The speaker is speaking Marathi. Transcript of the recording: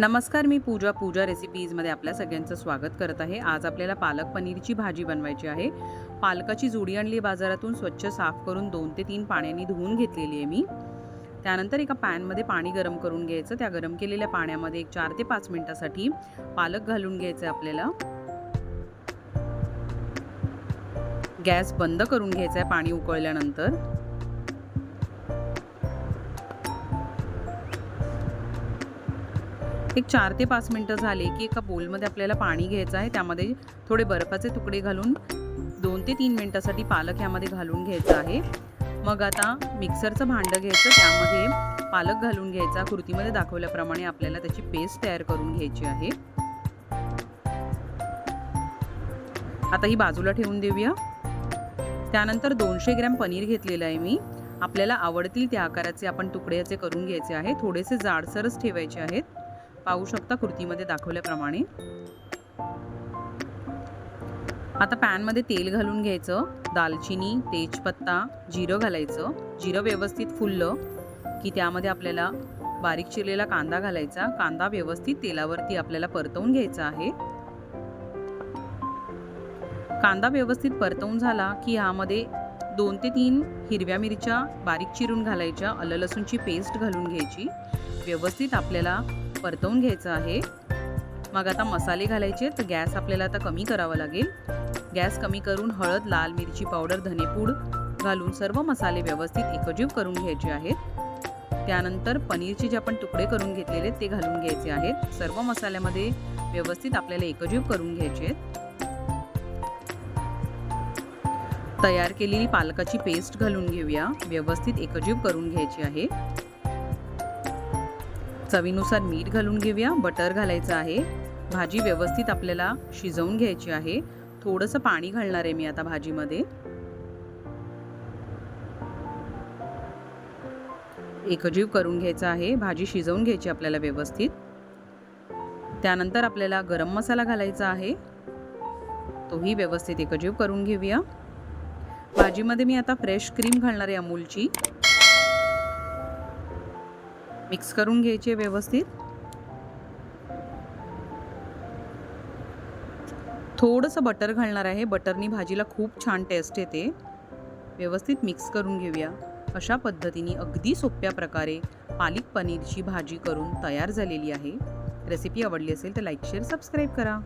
नमस्कार मी पूजा. पूजा रेसिपीजमध्ये आपल्या सगळ्यांचं स्वागत करत आहे. आज आपल्याला पालक पनीरची भाजी बनवायची आहे. पालकाची जुडी आणली बाजारातून स्वच्छ साफ करून दोन ते तीन पाण्याने धुवून घेतलेली आहे मी. त्यानंतर एका पॅनमध्ये पाणी गरम करून घ्यायचं. त्या गरम केलेल्या पाण्यामध्ये एक चार ते पाच मिनटासाठी पालक घालून घ्यायचं आहे आपल्याला. गॅस बंद करून घ्यायचा आहे पाणी उकळल्यानंतर. एक चार ते पाच मिनटं झाले की एका बोलमध्ये आपल्याला पाणी घ्यायचं आहे. त्यामध्ये थोडे बर्फाचे तुकडे घालून दोन ते तीन मिनटासाठी पालक ह्यामध्ये घालून घ्यायचं आहे. मग आता मिक्सरचं भांडं घ्यायचं त्यामध्ये पालक घालून घ्यायचा. कुर्तीमध्ये दाखवल्याप्रमाणे आपल्याला त्याची पेस्ट तयार करून घ्यायची आहे. आता ही बाजूला ठेवून देऊया. त्यानंतर दोनशे ग्रॅम पनीर घेतलेलं आहे मी. आपल्याला आवडतील त्या आकाराचे आपण तुकड्याचे करून घ्यायचे आहे. थोडेसे जाडसरच ठेवायचे आहेत. पाहू शकता कृतीमध्ये दाखवल्याप्रमाणे. आता पॅनमध्ये तेल घालून घ्यायचं दालचिनी तेजपत्ता जिरं घालायचं. जिरं व्यवस्थित फुललं की त्यामध्ये आपल्याला बारीक चिरलेला कांदा घालायचा. कांदा व्यवस्थित तेलावरती आपल्याला परतवून घ्यायचा आहे. कांदा व्यवस्थित परतवून झाला की ह्यामध्ये दोन ते तीन हिरव्या मिरच्या बारीक चिरून घालायच्या आलं लसूणची पेस्ट घालून घ्यायची. व्यवस्थित आपल्याला परतवून घ्यायचं आहे. मग आता मसाले घालायचे तर गॅस आपल्याला आता कमी करावा लागेल. गॅस कमी करून हळद लाल मिरची पावडर धनेपूड घालून सर्व मसाले व्यवस्थित एकजीव करून घ्यायचे आहेत. त्यानंतर पनीरचे जे आपण तुकडे करून घेतलेले ते घालून घ्यायचे आहेत. सर्व मसाल्यामध्ये व्यवस्थित आपल्याला एकजीव करून घ्यायचे आहेत. तयार केलेली पालकाची पेस्ट घालून घेऊया. व्यवस्थित एकजीव करून घ्यायची आहे. चवीनुसार मीठ घालून घेऊया बटर घालायचं आहे. भाजी व्यवस्थित आपल्याला शिजवून घ्यायची आहे. थोडंसं पाणी घालणार आहे मी आता भाजीमध्ये. एकजीव करून घ्यायचा आहे. भाजी शिजवून घ्यायची आपल्याला व्यवस्थित. त्यानंतर आपल्याला गरम मसाला घालायचा आहे. तोही व्यवस्थित एकजीव करून घेऊया. भाजीमध्ये मी आता फ्रेश क्रीम घालणार आहे अमूलची. मिक्स करून घ्यायचे व्यवस्थित. थोडंसं बटर घालणार आहे. बटरनी भाजीला खूप छान टेस्ट येते. व्यवस्थित मिक्स करून घेऊया. अशा पद्धतीने अगदी सोप्या प्रकारे पालक पनीरची भाजी करून तयार झालेली आहे. रेसिपी आवडली असेल तर लाईक शेअर सबस्क्राईब करा.